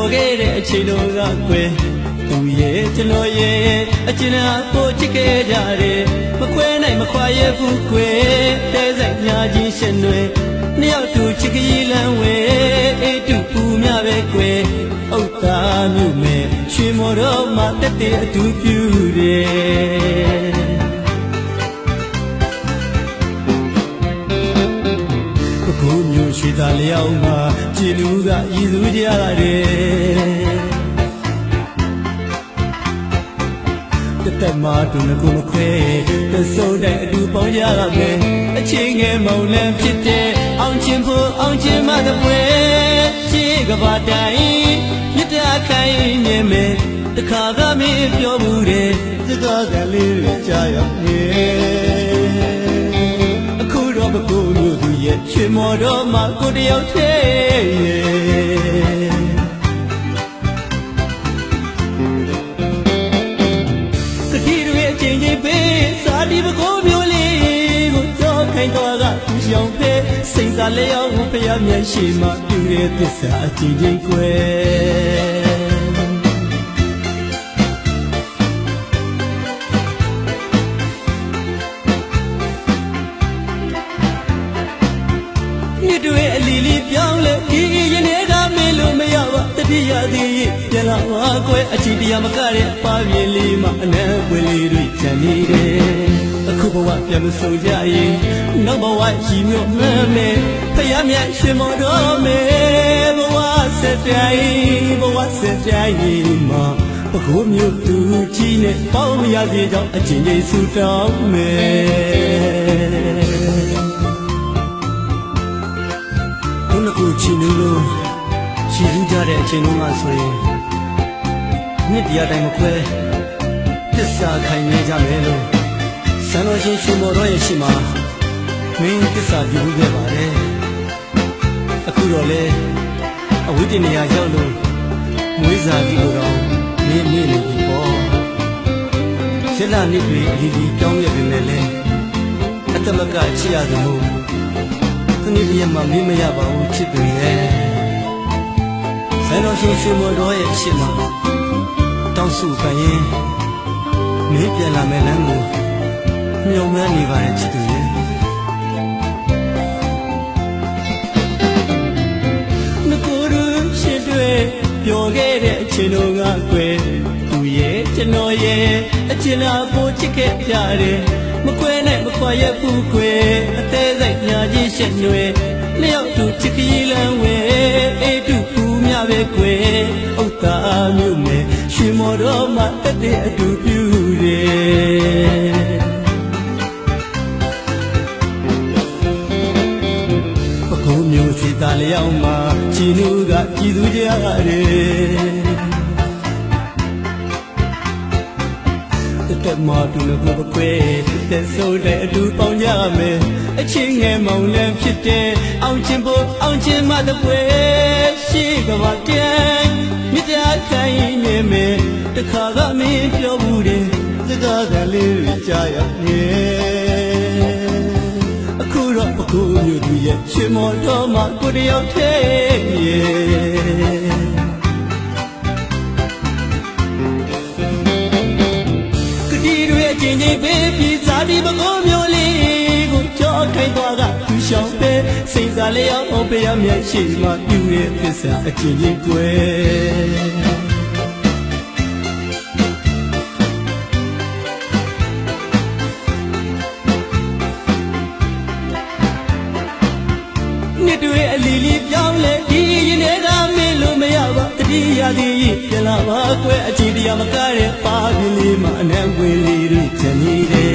ပြောခဲ့တဲ့အချိန်တော်ကကွယ်သူရဲ့ကျွန်တော်ရဲ့အကျဉ်းအားကိုချစ်ခဲ့ကြတယ်မခွဲနိုင်မခွာရဘူးကွယ်တဲဆိုင်ညာကြီးရှင်တွေနှစ်ယောက်တူချစ်ကလေးလမ်းဝဲအေးတူပူမြပဲကွယ်ဥက္ကာမြို့မဲ့ရွှေမော်တော်မှာတက်တဲ့အတူပြူတယ် မျိုးရှိတာလျောက်မှာကြည်လူကရည်သူကြရတယ်တသက်မှာတူငကိုမခွဲတစိုးတဲ့အတူပေါင်းကြရမယ်အချင်းငယ်မောင်လန်းဖြစ်တဲ့အောင်ချင်းဖို့အောင်ချင်းမတပွဲရှေးကဘာတိုင်မြတ်တာခိုင်နေမယ်တခါကမင်းပြော ရဲ့ချွေမော်တော်မှာကိုတယောက်သေးရဲ့ကတိတွေအချိန်ချင်းပေးစာဒီဘကိုမျိုးလေးကိုတော့ခိုင်တော်ကသူရှောင်ဖေးစိတ်စားလျောက်ဖျားမျက်ရှိမှပြူတဲ့သစ္စာအချိန်ချင်းကွယ် ကွယ်အချီတရားမကတဲ့ပါပြင်းလေးမှအနံပွေလေးတွေချန်နေတယ်အခုဘဝပြန်မဆုံးကြရင်နောက်ဘဝရှိမျိုးမှန်းမယ်ဖယားမြတ်ရှင်မော်တော်မယ်ဘဝဆက်ပြိုင်ဘဝဆက်ပြိုင်မှာပကိုးမျိုးသူကြီးနဲ့ပေါင်းရစေကြောင်းအချင်းချင်းဆူတောင်းမယ်ဘုန်းကူချီနူးလို့ချီစူးကြတဲ့အချိန်လုံးကဆိုရင် နှစ်တရားတိုင်းမခွဲသစ္စာခိုင်နေကြမယ်လို့ဆန္ဒရှင်ရှင်မော်တော်ရဲ့ရှိမှာမင်းသစ္စာပြုခဲ့ပါတယ်အခုတော့လေအဝိတ္တနေရာရောက်လို့မွေးစာကြီးကိုတော့မင်းနေနေပြီပေါ့ဆက်လာနှစ်တွေအလီလီပြောင်းရပြီမဲ့လေအတ္တမကချစ်ရသလိုခဏတည်းမှမင်းမရပါဘူးချစ်သူရဲ့ဆယ်တော်ရှင်ရှင်မတော်ရဲ့ရှစ်မှာ တောင်းစုပန်ရင်မင်းပြန်လာမယ်လမ်းကိုညုံမှန်းနေပါရဲ့ချစ်သူရဲ့ငကိုရရှင်တွေပြောခဲ့တဲ့အချိန်တော်ကကွယ်သူရဲ့ကျွန်တော်ရဲ့အချင်းလားပိုချစ်ခဲ့ကြတယ်မကွဲနိုင်မခွာရဘူးကွယ်အသေးစိတ်ညာကြီးရှက်ညွယ်နှစ်ယောက်တူချစ်ကလေးလမ်းဝဲအေးတူ ပူမြပဲကွယ်ဥက္ကာမြို့မယ်ရှင်မော်တော်မှာတက်တဲ့အတူပြူတယ်ပကုံးမျိုးစီတာလျောက်မှာချီနူးကကြည်သူကြရတယ် တက်မတူလည်းကိုပကွဲတက်ဆိုးတဲ့အတူပေါင်းကြမယ်အချင်းငယ်မောင်လည်းဖြစ်တဲ့အောင်ချင်းဖို့အောင်ချင်းမတပွဲရှိကဘာတန်မြစ်တာခိုင်နေမယ်တခါကမင်းပြောဘူးတယ်စကားကလေးတွေကြားရနေအခုတော့အခုမျိုးသူရဲ့ရှင်မော်တော်မှာကိုတယောက်သေးရဲ့ တိတွေအချင်းချင်းပေးပြီးစားဒီပကိုးမျိုးလေးကိုကြောခိုင်းသွားကသူရှောင်ပဲစိတ်စားလျောက်အောင်ပေးရမျက်ရှိမှပြူရဲ့သစ္စာအချင်းချင်းကွယ် သည်ပြန်လာပါကွယ်အချီတရားမကတဲ့ပါပြင်းလေးမှအနံွယ်လေးတွေချင်နေတယ်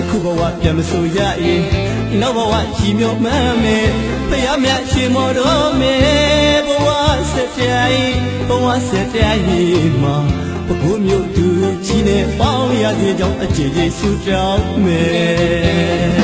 အခုဘဝပြန်မဆိုရရင်နောက်ဘဝရှိမျိုးမှန်းမယ်ဖယားမြတ်ရှင်မော်တော်မယ်ဘဝဆက်ပြိုင်ဘဝဆက်ပြိုင်မှာပကုမျိုးသူကြီးနဲ့ပေါင်းရစေကြောင်းအချီကြီးဆူတောင်းမယ်